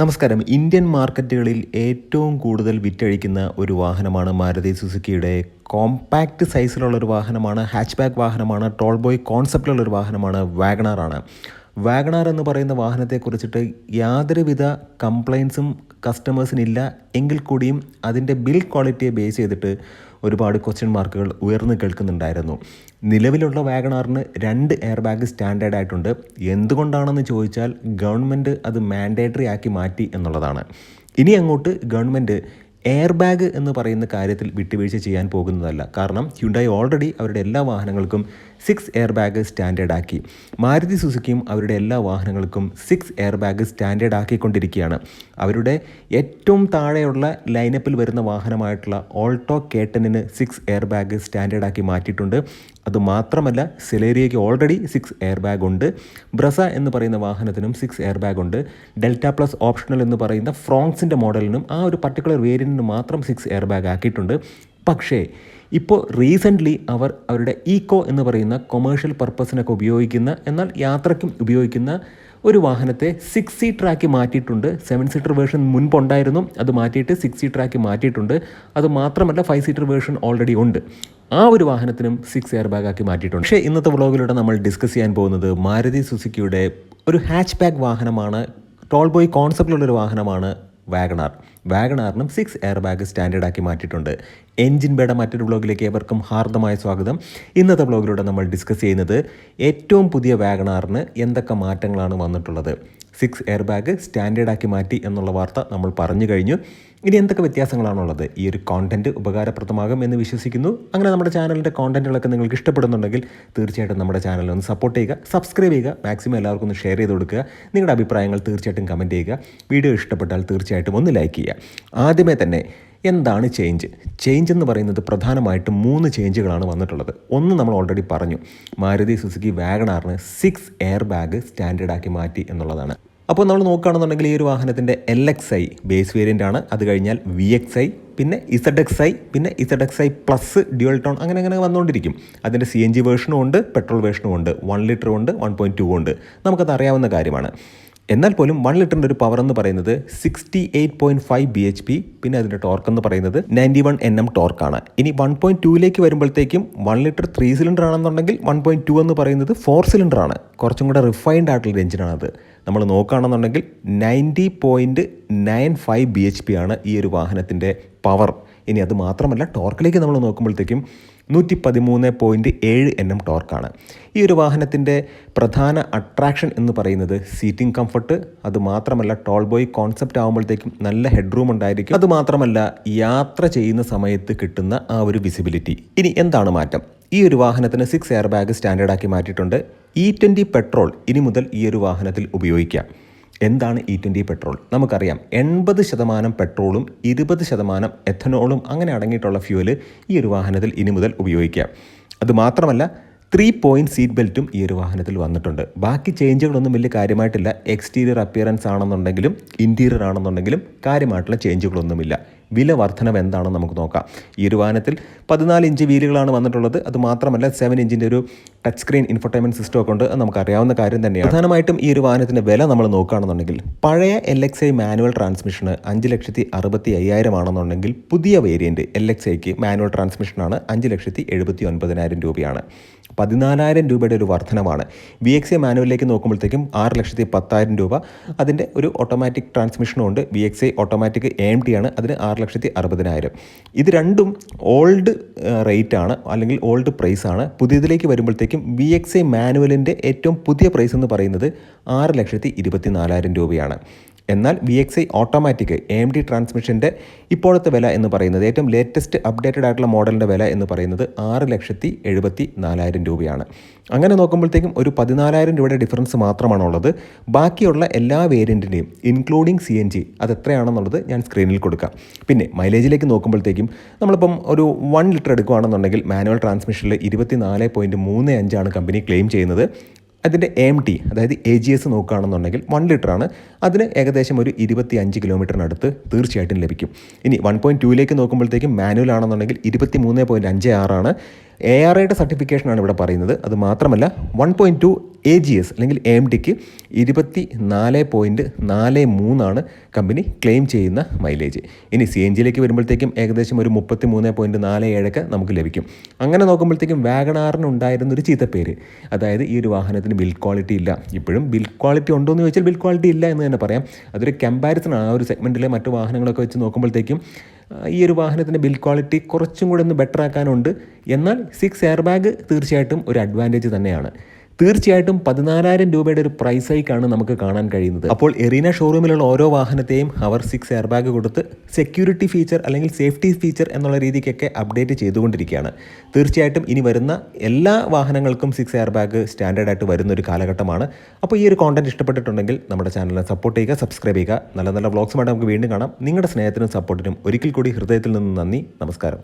നമസ്കാരം. ഇന്ത്യൻ മാർക്കറ്റുകളിൽ ഏറ്റവും കൂടുതൽ വിറ്റഴിക്കുന്ന ഒരു വാഹനമാണ് മാരുതി സുസുക്കിയുടെ കോമ്പാക്റ്റ് സൈസിലുള്ള ഒരു വാഹനമാണ് ഹാച്ച്ബാക്ക് വാഹനമാണ് ടോൾ ബോയ് കോൺസെപ്റ്റിലുള്ള ഒരു വാഹനമാണ് വാഗണാറാണ്. വാഗണാർ എന്ന് പറയുന്ന വാഹനത്തെക്കുറിച്ചിട്ട് യാതൊരുവിധ കംപ്ലയിൻസും കസ്റ്റമേഴ്സിനില്ല എങ്കിൽ കൂടിയും അതിന്റെ ബിൽ ക്വാളിറ്റിയെ ബേസ് ചെയ്തിട്ട് ഒരുപാട് ക്വസ്റ്റ്യൻ മാർക്കുകൾ ഉയർന്നു കേൾക്കുന്നുണ്ടായിരുന്നു. നിലവിലുള്ള വാഗണാറിന് രണ്ട് എയർ ബാഗ് സ്റ്റാൻഡേർഡ് ആയിട്ടുണ്ട്. എന്തുകൊണ്ടാണെന്ന് ചോദിച്ചാൽ ഗവൺമെന്റ് അത് മാൻഡേറ്ററി ആക്കി മാറ്റി എന്നുള്ളതാണ്. ഇനി അങ്ങോട്ട് ഗവൺമെന്റ് എയർ ബാഗ് എന്ന് പറയുന്ന കാര്യത്തിൽ വിട്ടുവീഴ്ച ചെയ്യാൻ പോകുന്നതല്ല. കാരണം ഹ്യുണ്ടായി ഓൾറെഡി അവരുടെ എല്ലാ വാഹനങ്ങൾക്കും സിക്സ് എയർ ബാഗ് സ്റ്റാൻഡേർഡ് ആക്കി മാരുതി സുസുക്കിയും അവരുടെ എല്ലാ വാഹനങ്ങൾക്കും സിക്സ് എയർ ബാഗ് സ്റ്റാൻഡേർഡ് ആക്കിക്കൊണ്ടിരിക്കുകയാണ് അവരുടെ ഏറ്റവും താഴെയുള്ള ലൈനപ്പിൽ വരുന്ന വാഹനമായിട്ടുള്ള ഓൾട്ടോ കേട്ടനിന് സിക്സ് എയർ ബാഗ് സ്റ്റാൻഡേർഡ് ആക്കി മാറ്റിയിട്ടുണ്ട്. അതുമാത്രമല്ല സെലേരിയയ്ക്ക് ഓൾറെഡി സിക്സ് എയർ ബാഗ് ഉണ്ട്. ബ്രസ എന്ന് പറയുന്ന വാഹനത്തിനും സിക്സ് എയർ ബാഗ് ഉണ്ട്. ഡെൽറ്റ പ്ലസ് ഓപ്ഷണൽ എന്ന് പറയുന്ന ഫ്രോങ്സിന്റെ മോഡലിനും ആ ഒരു പർട്ടിക്കുലർ വേരിയന്റിന് മാത്രം സിക്സ് എയർ ബാഗ് ആക്കിയിട്ടുണ്ട്. പക്ഷേ ഇപ്പോൾ റീസെന്റ്ലി അവർ അവരുടെ ഈക്കോ എന്ന് പറയുന്ന കൊമേഴ്ഷ്യൽ പർപ്പസിനൊക്കെ ഉപയോഗിക്കുന്ന എന്നാൽ യാത്രയ്ക്കും ഉപയോഗിക്കുന്ന ഒരു വാഹനത്തെ സിക്സ് സീറ്ററാക്കി മാറ്റിയിട്ടുണ്ട്. സെവൻ സീറ്റർ വേർഷൻ മുൻപുണ്ടായിരുന്നു. അത് മാറ്റിയിട്ട് സിക്സ് സീറ്ററാക്കി മാറ്റിയിട്ടുണ്ട്. അത് മാത്രമല്ല ഫൈവ് സീറ്റർ വേർഷൻ ഓൾറെഡി ഉണ്ട്. ആ ഒരു വാഹനത്തിനും സിക്സ് എയർ ബാഗ് ആക്കി മാറ്റിയിട്ടുണ്ട്. പക്ഷേ ഇന്നത്തെ വ്ളോഗിലൂടെ നമ്മൾ ഡിസ്കസ് ചെയ്യാൻ പോകുന്നത് മാരുതി സുസുക്കിയുടെ ഒരു ഹാച്ച് ബാഗ് വാഹനമാണ് ടോൾ ബോയ് കോൺസെപ്റ്റിലുള്ളൊരു വാഹനമാണ് വാഗണാർ. വാഗണാറിനും സിക്സ് എയർ ബാഗ് സ്റ്റാൻഡേർഡാക്കി മാറ്റിയിട്ടുണ്ട്. എൻജിൻ ബേഡ മറ്റൊരു ബ്ലോഗിലേക്ക് ഏവർക്കും ഹാർദമായ സ്വാഗതം. ഇന്നത്തെ ബ്ലോഗിലൂടെ നമ്മൾ ഡിസ്കസ് ചെയ്യുന്നത് ഏറ്റവും പുതിയ വാഗണാറിന് എന്തൊക്കെ മാറ്റങ്ങളാണ് വന്നിട്ടുള്ളത്. സിക്സ് എയർ ബാഗ് സ്റ്റാൻഡേർഡാക്കി മാറ്റി എന്നുള്ള വാർത്ത നമ്മൾ പറഞ്ഞു കഴിഞ്ഞു. ഇനി എന്തൊക്കെ വ്യത്യാസങ്ങളാണുള്ളത്? ഈ ഒരു കോണ്ടന്റ് ഉപകാരപ്രദമാകും എന്ന് വിശ്വസിക്കുന്നു. അങ്ങനെ നമ്മുടെ ചാനലിന്റെ കോണ്ടന്റുകളൊക്കെ നിങ്ങൾക്ക് ഇഷ്ടപ്പെടുന്നുണ്ടെങ്കിൽ തീർച്ചയായിട്ടും നമ്മുടെ ചാനൽ ഒന്ന് സപ്പോർട്ട് ചെയ്യുക സബ്സ്ക്രൈബ് ചെയ്യുക മാക്സിമം എല്ലാവർക്കും ഒന്ന് ഷെയർ ചെയ്ത് കൊടുക്കുക നിങ്ങളുടെ അഭിപ്രായങ്ങൾ തീർച്ചയായിട്ടും കമന്റ് ചെയ്യുക വീഡിയോ ഇഷ്ടപ്പെട്ടാൽ തീർച്ചയായിട്ടും ഒന്ന് ലൈക്ക് ചെയ്യുക. ആദ്യമേ തന്നെ എന്താണ് ചേഞ്ച് ചേഞ്ച് എന്ന് പറയുന്നത് പ്രധാനമായിട്ടും മൂന്ന് ചേഞ്ചുകളാണ് വന്നിട്ടുള്ളത്. ഒന്ന് നമ്മൾ ഓൾറെഡി പറഞ്ഞു മാരുതി സുസുക്കി വാഗണാറിന് സിക്സ് എയർ ബാഗ് സ്റ്റാൻഡേർഡ് ആക്കി മാറ്റി എന്നുള്ളതാണ്. അപ്പോൾ നമ്മൾ നോക്കുകയാണെന്നുണ്ടെങ്കിൽ ഈ ഒരു വാഹനത്തിന്റെ L X I base variant ആണ്. അത് കഴിഞ്ഞാൽ വി എക്സ് ഐ പിന്നെ ഇസഡ് എക്സ് ഐ പിന്നെ Z X I plus dual tone അങ്ങനെ അങ്ങനെ വന്നുകൊണ്ടിരിക്കും. അതിന്റെ സി എൻ ജി വേർഷനും ഉണ്ട് പെട്രോൾ വേർഷനും ഉണ്ട് വൺ ലിറ്റർ ഉണ്ട് വൺ പോയിന്റ് ടു ഉണ്ട്. നമുക്കത് അറിയാവുന്ന കാര്യമാണ്. എന്നാൽ പോലും വൺ ലിറ്ററിന്റെ ഒരു പവർ എന്ന് പറയുന്നത് sixty eight point five B H P പിന്നെ അതിന്റെ ടോർക്ക് എന്ന് പറയുന്നത് നയന്റി വൺ എൻ എം ടോർക്കാണ് ഇനി വൺ പോയിന്റ് ടൂയിലേക്ക് വരുമ്പോഴത്തേക്കും വൺ ലിറ്റർ ത്രീ സിലിണ്ടർ ആണെന്നുണ്ടെങ്കിൽ വൺ പോയിന്റ് ടു എന്ന് പറയുന്നത് ഫോർ സിലിണ്ടർ ആണ്. കുറച്ചും കൂടെ റിഫൈൻഡ് ആയിട്ടുള്ള എഞ്ചിനാണത് നമ്മൾ നോക്കുകയാണെന്നുണ്ടെങ്കിൽ ninety point nine five B H P ആണ് ഈ ഒരു വാഹനത്തിന്റെ പവർ ഇനി അത് മാത്രമല്ല ടോർക്കിലേക്ക് നമ്മൾ നോക്കുമ്പോഴത്തേക്കും നൂറ്റി പതിമൂന്ന് പോയിന്റ് ഏഴ് എൻ എം ടോർക്കാണ്. ഈ ഒരു വാഹനത്തിന്റെ പ്രധാന അട്രാക്ഷൻ എന്ന് പറയുന്നത് സീറ്റിംഗ് കംഫർട്ട് അത് മാത്രമല്ല ടോൾ ബോയ് കോൺസെപ്റ്റ് ആകുമ്പോഴത്തേക്കും നല്ല ഹെഡ് റൂം ഉണ്ടായിരിക്കും. അത് മാത്രമല്ല യാത്ര ചെയ്യുന്ന സമയത്ത് കിട്ടുന്ന ആ ഒരു വിസിബിലിറ്റി ഇനി എന്താണ് മാറ്റം? ഈ ഒരു വാഹനത്തിന് സിക്സ് എയർ ബാഗ് സ്റ്റാൻഡേർഡാക്കി മാറ്റിയിട്ടുണ്ട്. ഇ ട്വന്റി പെട്രോൾ ഇനി മുതൽ ഈ ഒരു വാഹനത്തിൽ ഉപയോഗിക്കാം. എന്താണ് ഇ ട്വന്റി പെട്രോൾ നമുക്കറിയാം എൺപത് ശതമാനം പെട്രോളും ഇരുപത് ശതമാനം എഥനോളും അങ്ങനെ അടങ്ങിയിട്ടുള്ള ഫ്യൂവൽ ഈ ഒരു വാഹനത്തിൽ ഇനി മുതൽ ഉപയോഗിക്കാം. അതുമാത്രമല്ല ത്രീ പോയിന്റ് സീറ്റ് ബെൽറ്റും ഈ ഒരു വാഹനത്തിൽ വന്നിട്ടുണ്ട്. ബാക്കി ചേഞ്ചുകളൊന്നും വലിയ കാര്യമായിട്ടില്ല. എക്സ്റ്റീരിയർ അപ്പിയറൻസ് ആണെന്നുണ്ടെങ്കിലും ഇന്റീരിയർ ആണെന്നുണ്ടെങ്കിലും കാര്യമായിട്ടുള്ള ചേഞ്ചുകളൊന്നുമില്ല വില വർധനവ് എന്താണെന്ന് നമുക്ക് നോക്കാം. ഈ ഒരു വാഹനത്തിൽ പതിനാല് ഇഞ്ച് വീലുകളാണ് വന്നിട്ടുള്ളത്. അത് മാത്രമല്ല സെവൻ ഇഞ്ചിന്റെ ഒരു ടച്ച് സ്ക്രീൻ ഇൻഫർടൈൻമെന്റ് സിസ്റ്റം ഒക്കെ ഉണ്ട്. അത് നമുക്കറിയാവുന്ന കാര്യം തന്നെയാണ്. പ്രധാനമായിട്ടും ഈ ഒരു വാഹനത്തിന്റെ വില നമ്മൾ നോക്കുകയാണെന്നുണ്ടെങ്കിൽ പഴയ എൽ എക്സ് ഐ മാനുവൽ ട്രാൻസ്മിഷന് അഞ്ച് ലക്ഷത്തി അറുപത്തി അയ്യായിരം ആണെന്നുണ്ടെങ്കിൽ പുതിയ വേരിയന്റ് എൽ എക്സ് ഐക്ക് മാനുവൽ ട്രാൻസ്മിഷനാണ് അഞ്ച് ലക്ഷത്തി എഴുപത്തി ഒൻപതിനായിരം രൂപയാണ്. പതിനാലായിരം രൂപയുടെ ഒരു വർധനമാണ് വി എക്സ് എ മാനുവലിലേക്ക് നോക്കുമ്പോഴത്തേക്കും ആറ് ലക്ഷത്തി പത്തായിരം രൂപ. അതിന്റെ ഒരു ഓട്ടോമാറ്റിക് ട്രാൻസ്മിഷനും ഉണ്ട്. V X I automatic A M T ആണ്. അതിന് ആറ് ലക്ഷത്തി അറുപതിനായിരം. ഇത് രണ്ടും ഓൾഡ് റേറ്റാണ് അല്ലെങ്കിൽ ഓൾഡ് പ്രൈസ് ആണ്. പുതിയതിലേക്ക് വരുമ്പോഴത്തേക്കും വി എക്സ് ഐ മാനുവലിന്റെ ഏറ്റവും പുതിയ പ്രൈസ് എന്ന് പറയുന്നത് ആറ് ലക്ഷത്തി ഇരുപത്തി നാലായിരം രൂപയാണ്. എന്നാൽ V X I automatic A D ട്രാൻസ്മിഷന്റെ ഇപ്പോഴത്തെ വില എന്ന് പറയുന്നത് ഏറ്റവും ലേറ്റസ്റ്റ് അപ്ഡേറ്റഡ് ആയിട്ടുള്ള മോഡലിന്റെ വില എന്ന് പറയുന്നത് ആറ് ലക്ഷത്തി എഴുപത്തി നാലായിരം രൂപയാണ്. അങ്ങനെ നോക്കുമ്പോഴത്തേക്കും ഒരു പതിനാലായിരം രൂപയുടെ ഡിഫറൻസ് മാത്രമാണുള്ളത്. ബാക്കിയുള്ള എല്ലാ വേരിയന്റിന്റെയും ഇൻക്ലൂഡിങ് സി എൻ ജി അത് എത്രയാണെന്നുള്ളത് ഞാൻ സ്ക്രീനിൽ കൊടുക്കാം. പിന്നെ മൈലേജിലേക്ക് നോക്കുമ്പോഴത്തേക്കും നമ്മളിപ്പം ഒരു വൺ ലിറ്റർ എടുക്കുകയാണെന്നുണ്ടെങ്കിൽ മാനുവൽ ട്രാൻസ്മിഷനിൽ ഇരുപത്തി നാല് പോയിന്റ് മൂന്ന് അഞ്ചാണ് കമ്പനി ക്ലെയിം ചെയ്യുന്നത്. അതിന്റെ എം ടി അതായത് എ ജി എസ് നോക്കുകയാണെന്നുണ്ടെങ്കിൽ വൺ ലിറ്ററാണ് അതിന് ഏകദേശം ഒരു ഇരുപത്തി അഞ്ച് കിലോമീറ്ററിനടുത്ത് തീർച്ചയായിട്ടും ലഭിക്കും. ഇനി വൺ പോയിന്റ് ടൂയിലേക്ക് നോക്കുമ്പോഴത്തേക്കും മാനുവൽ ആണെന്നുണ്ടെങ്കിൽ ഇരുപത്തി മൂന്ന് പോയിന്റ് അഞ്ച് ആറാണ് എ ആർ ഐയുടെ സർട്ടിഫിക്കേഷനാണ് ഇവിടെ പറയുന്നത്. അത് മാത്രമല്ല one point two A G S അല്ലെങ്കിൽ എ എം ഡിക്ക് ഇരുപത്തി നാല് പോയിന്റ് നാല് മൂന്നാണ് കമ്പനി ക്ലെയിം ചെയ്യുന്ന മൈലേജ് ഇനി സി എൻ ജിയിലേക്ക് വരുമ്പോഴത്തേക്കും ഏകദേശം ഒരു മുപ്പത്തി മൂന്ന് പോയിന്റ് നാല് ഏഴൊക്കെ നമുക്ക് ലഭിക്കും. അങ്ങനെ നോക്കുമ്പോഴത്തേക്കും വാഗണാറിന് ഉണ്ടായിരുന്ന ഒരു ചീത്തപ്പേര്. അതായത് ഈ ഒരു വാഹനത്തിന് ബിൽഡ് ക്വാളിറ്റി ഇല്ല. ഇപ്പോഴും ബിൽഡ് ക്വാളിറ്റി ഉണ്ടോ എന്ന് ചോദിച്ചാൽ ബിൽഡ് ക്വാളിറ്റി ഇല്ല എന്ന് തന്നെ പറയാം. അതൊരു കമ്പാരിസൺ ആണ്. ആ ഒരു സെഗ്മെന്റിലെ മറ്റു വാഹനങ്ങളൊക്കെ വെച്ച് നോക്കുമ്പോഴത്തേക്കും ഈ ഒരു വാഹനത്തിന്റെ ബിൽഡ് ക്വാളിറ്റി കുറച്ചും കൂടെ ഒന്ന് ബെറ്റർ ആക്കാനുണ്ട്. എന്നാൽ സിക്സ് എയർ ബാഗ് തീർച്ചയായിട്ടും ഒരു അഡ്വാന്റേജ് തന്നെയാണ്. തീർച്ചയായിട്ടും പതിനാലായിരം രൂപയുടെ ഒരു പ്രൈസ് ഹൈക്കാണ് നമുക്ക് കാണാൻ കഴിയുന്നത്. അപ്പോൾ എറീന ഷോറൂമിലുള്ള ഓരോ വാഹനത്തെയും അവർ സിക്സ് എയർ ബാഗ് കൊടുത്ത് സെക്യൂരിറ്റി ഫീച്ചർ അല്ലെങ്കിൽ സേഫ്റ്റി ഫീച്ചർ എന്നുള്ള രീതിക്കൊക്കെ അപ്ഡേറ്റ് ചെയ്തുകൊണ്ടിരിക്കുകയാണ്. തീർച്ചയായിട്ടും ഇനി വരുന്ന എല്ലാ വാഹനങ്ങൾക്കും സിക്സ് എയർ ബാഗ് സ്റ്റാൻഡേർഡ് ആയിട്ട് വരുന്ന ഒരു കാലഘട്ടമാണ്. അപ്പോൾ ഈ ഒരു കോണ്ടന്റ് ഇഷ്ടപ്പെട്ടിട്ടുണ്ടെങ്കിൽ നമ്മുടെ ചാനലിനെ സപ്പോർട്ട് ചെയ്യുക സബ്സ്ക്രൈബ് ചെയ്യുക. നല്ല നല്ല വ്ളോഗ്സുമായിട്ട് നമുക്ക് വീണ്ടും കാണാം. നിങ്ങളുടെ സ്നേഹത്തിനും സപ്പോർട്ടിനും ഒരിക്കൽ കൂടി ഹൃദയത്തിൽ നിന്ന് നന്ദി. നമസ്കാരം.